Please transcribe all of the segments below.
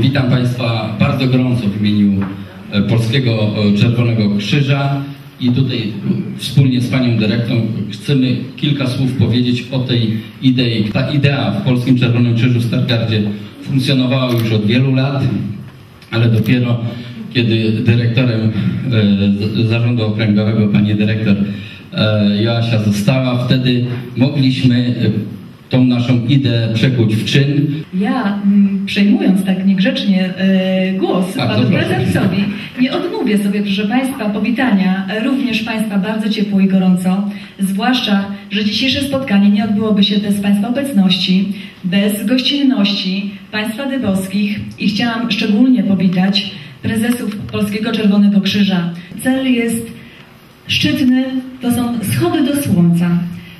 Witam Państwa bardzo gorąco w imieniu e, Polskiego e, Czerwonego Krzyża i tutaj wspólnie z Panią Dyrektor chcemy kilka słów powiedzieć o tej idei. Ta idea w Polskim Czerwonym Krzyżu w Stargardzie funkcjonowała już od wielu lat, ale dopiero kiedy dyrektorem e, Zarządu Okręgowego Pani Dyrektor Joasia została, wtedy mogliśmy tą naszą ideę przekuć w czyn. Ja, mm, przejmując tak niegrzecznie e, głos Bardzo panu proszę. prezesowi, nie odmówię sobie, proszę Państwa, powitania e, również Państwa bardzo ciepło i gorąco, zwłaszcza, że dzisiejsze spotkanie nie odbyłoby się bez Państwa obecności, bez gościnności Państwa dybowskich i chciałam szczególnie powitać prezesów Polskiego Czerwonego Krzyża. Cel jest szczytny, to są schody do słońca,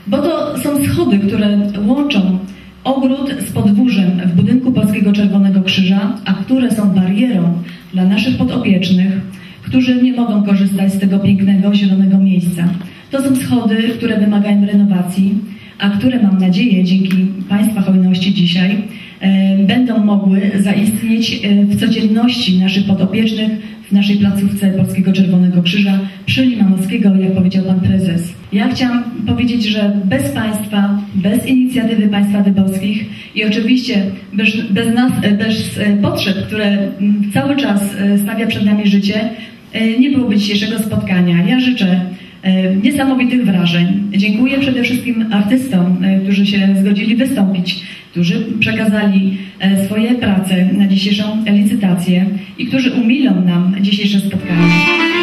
bo to są schody, które łączą ogród z podwórzem w budynku Polskiego Czerwonego Krzyża, a które są barierą dla naszych podopiecznych, którzy nie mogą korzystać z tego pięknego, zielonego miejsca. To są schody, które wymagają renowacji, a które mam nadzieję dzięki Państwa hojności dzisiaj e, będą mogły zaistnieć e, w codzienności naszych podopiecznych w naszej placówce Polskiego Czerwonego Krzyża przy Limanowskiego, jak powiedział Pan Prezes. Ja chciałam powiedzieć, że bez Państwa, bez inicjatywy Państwa Dybowskich i oczywiście bez, bez nas, bez e, potrzeb, które mm, cały czas e, stawia przed nami życie, e, nie byłoby dzisiejszego spotkania. Ja życzę niesamowitych wrażeń. Dziękuję przede wszystkim artystom, którzy się zgodzili wystąpić, którzy przekazali swoje prace na dzisiejszą licytację i którzy umilą nam dzisiejsze spotkanie.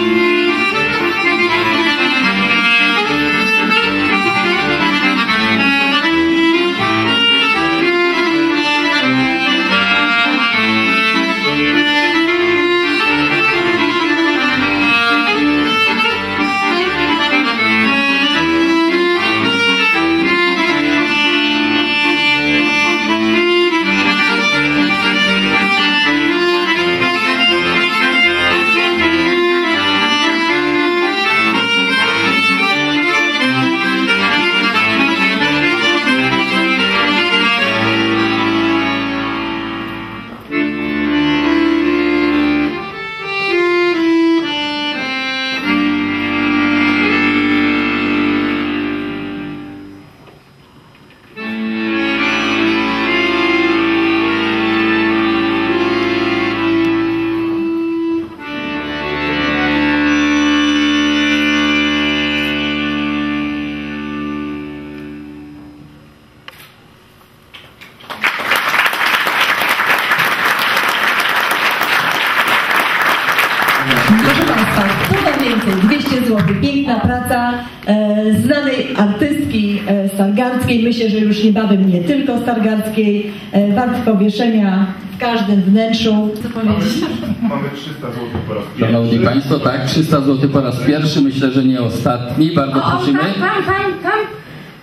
Myślę, że już niebawem nie tylko stargardzkiej, e, wart powieszenia w każdym wnętrzu. Co powiedzieć? Mamy 300 zł po raz pierwszy. Szanowni Państwo, tak, 300 zł po raz pierwszy, myślę, że nie ostatni. Bardzo prosimy. tam, tam, tam.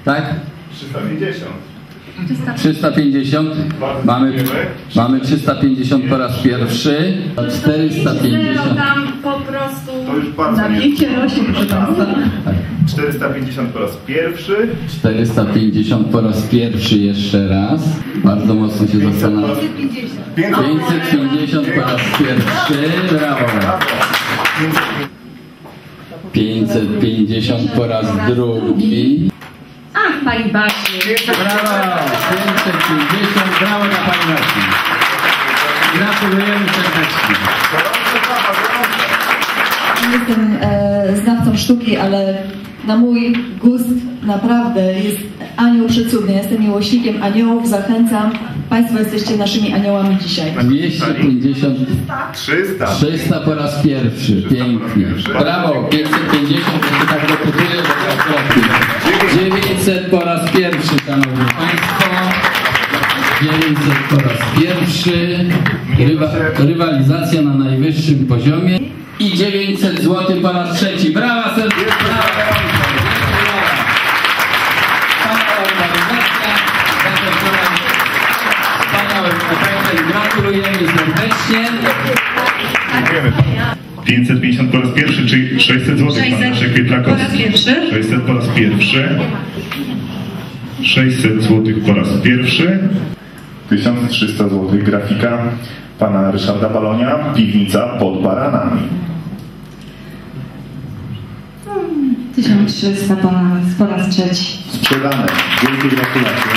Tak? 350. 350. Mamy, mamy 350 po raz pierwszy. 450. tam po prostu. To już bardzo nie Napięcie rośnie, proszę Państwa. 450 po raz pierwszy. 450 po raz pierwszy jeszcze raz. Bardzo mocno się 500 po zastanawiam. raz 550 po raz pierwszy. Brawo. 550 po raz drugi. Ach, pani Basiu. Brawo! 550. Brawo dla Pani Marcin. Gratulujemy serdecznie. Nie jestem e, znawcą sztuki, ale na mój gust naprawdę jest anioł przecudny. Ja jestem miłośnikiem aniołów, zachęcam. Państwo jesteście naszymi aniołami dzisiaj. 250. 300. 300 po raz pierwszy. Pięknie. Brawo, 550, to się tak dopytuję, bo akurat 900 po raz pierwszy, szanowni państwo. 900 po raz pierwszy. Rywa, rywalizacja na najwyższym poziomie. I 900 zł po raz trzeci. Brawa serdecznie. Gratulujemy serdecznie. Dziękujemy. 550 po raz pierwszy, czyli 600 zł. Pan Leszek Pietlakowski. Po raz pierwszy. 600 po raz pierwszy. 600 zł po raz pierwszy. 1300 zł. Grafika pana Ryszarda Balonia, Piwnica pod Baranami. 1300 po raz, po raz trzeci. Sprzedane. Wielkie gratulacje.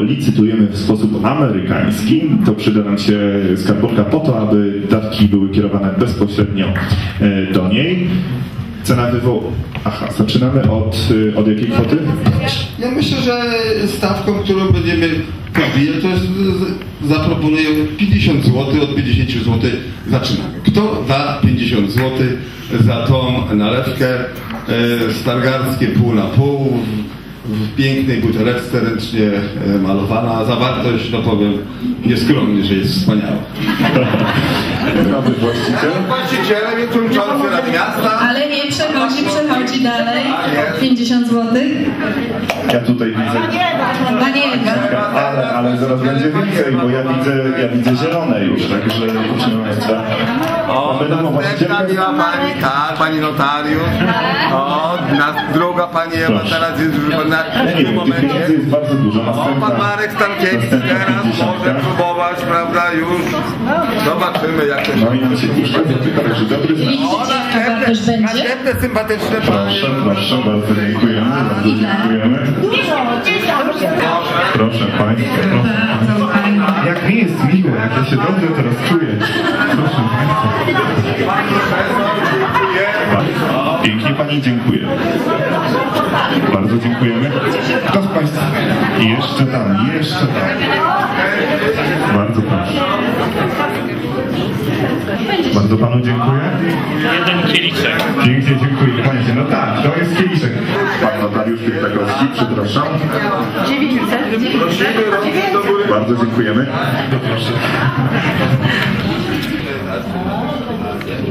Licytujemy w sposób amerykański. To przyda nam się skarbonka po to, aby dawki były kierowane bezpośrednio e, do niej. Cena wywołu. Aha, zaczynamy od, e, od jakiej kwoty? Ja myślę, że stawką, którą będziemy podbijać, to jest, zaproponuję 50 zł, od 50 zł zaczynamy. Kto da 50 zł za tą nalewkę e, stargardzkie pół na pół, w, pięknej buteleczce ręcznie e, malowana, zawartość, no powiem, nieskromnie, że jest wspaniała. Właściciel. Właścicielem jest kończący Rad Miasta. Ale nie przechodzi, przechodzi dalej. 50 zł. Ja tutaj widzę. Panienka. Ale, ale zaraz będzie więcej, bo ja widzę, ja widzę zielone już, także proszę Państwa. Mamy nową właścicielkę. miła pani, tak, pani notariusz. O, na, druga pani Ewa teraz jest już na tym momencie. pieniędzy jest bardzo dużo. O, pan Marek Stankiewicz teraz może pięćdziesiątka. próbować, prawda, już. Zobaczymy jak to się... No. O, też będzie? następne sympatyczne panie. Proszę, proszę, bardzo dziękujemy, bardzo dziękujemy. Proszę Państwa, proszę. Jak mi jest miło, jak ja się dobrze teraz czuję. Proszę Państwa. Pięknie Pani dziękuję. Bardzo dziękujemy. Kto z Państwa? I jeszcze tam, jeszcze tam. Bardzo proszę. Bardzo Panu dziękuję. Jeden kieliszek. Pięknie dziękuję. Panie, no tak, to jest kieliszek. Pan notariusz Piętagowski, przepraszam. Góry. Bardzo dziękujemy. Proszę.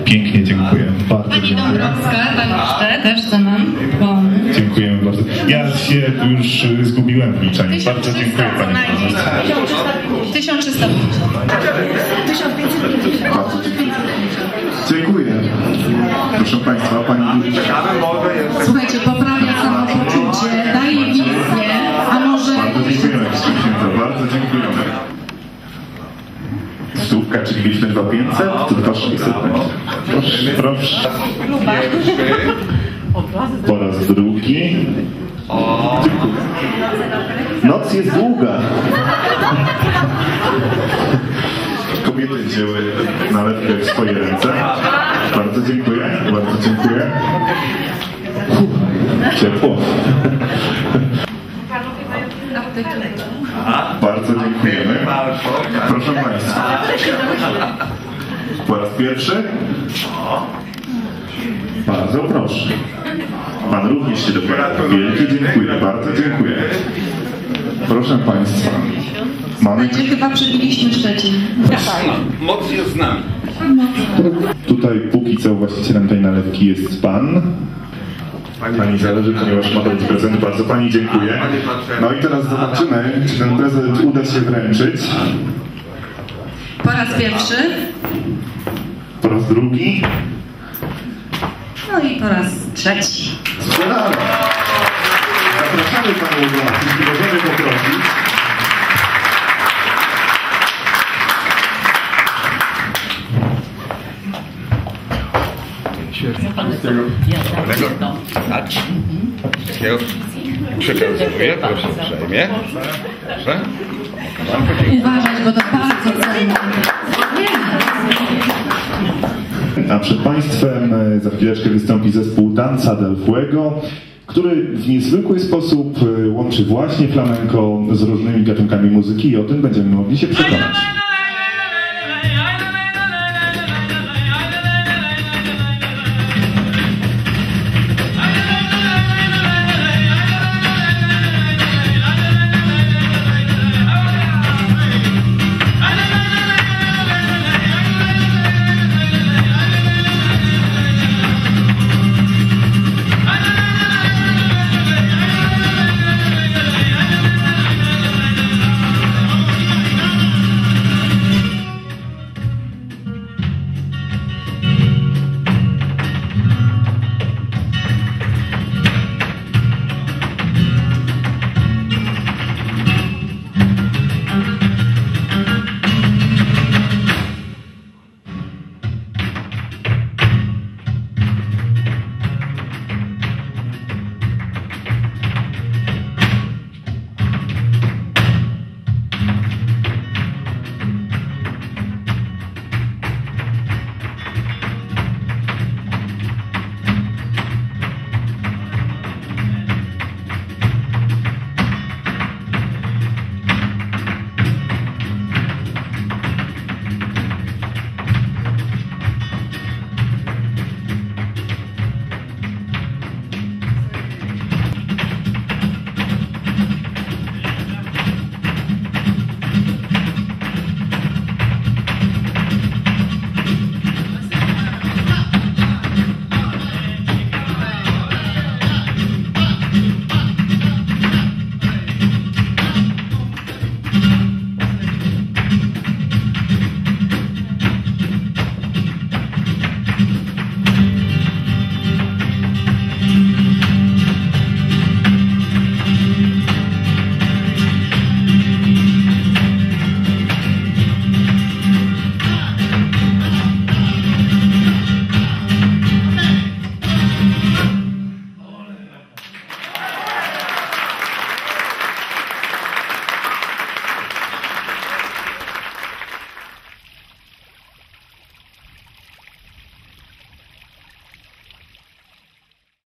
Pięknie dziękuję. Bardzo Pani dziękuję. Dąbrowska, tak też nam pomóc. Dziękujemy bardzo. Ja się już y, zgubiłem w liczeniu. Bardzo dziękuję Pani Prezes. 1350. Bardzo dziękuję. Dziękuję. Proszę Państwa, Pani. Słuchajcie, poprawia samopoczucie, daje wizję, a może... Bardzo dziękujemy. Księdza. Bardzo dziękujemy. Stówka, czyli mieliśmy 2500, to 2600 będzie. Proszę, proszę. Po raz drugi. Noc jest długa. Kobiety wzięły nalewkę w swoje ręce. Bardzo dziękuję, bardzo dziękuję. Uff, ciepło. Bardzo dziękujemy. Proszę Państwa. Po raz pierwszy. Bardzo proszę. Pan również się dokłada. Wielkie dziękuję. Bardzo dziękuję. Proszę Państwa. Mamy Będzie chyba przebiliśmy Szczecin. Moc jest z nami. tutaj póki co właścicielem tej nalewki jest Pan. Pani zależy, ponieważ ma to być prezent. Bardzo Pani dziękuję. No i teraz zobaczymy, czy ten prezent uda się wręczyć. Po raz pierwszy. Po raz drugi. No i po raz trzeci. Sprzedane. Zapraszamy Panią do nas, jeśli możemy poprosić. Wszystkiego przekazuję, proszę uprzejmie. Proszę. Uważać, bo to bardzo cenne. A przed Państwem e, za chwileczkę wystąpi zespół Danza del Fuego, który w niezwykły sposób e, łączy właśnie flamenko z różnymi gatunkami muzyki i o tym będziemy mogli się przekonać.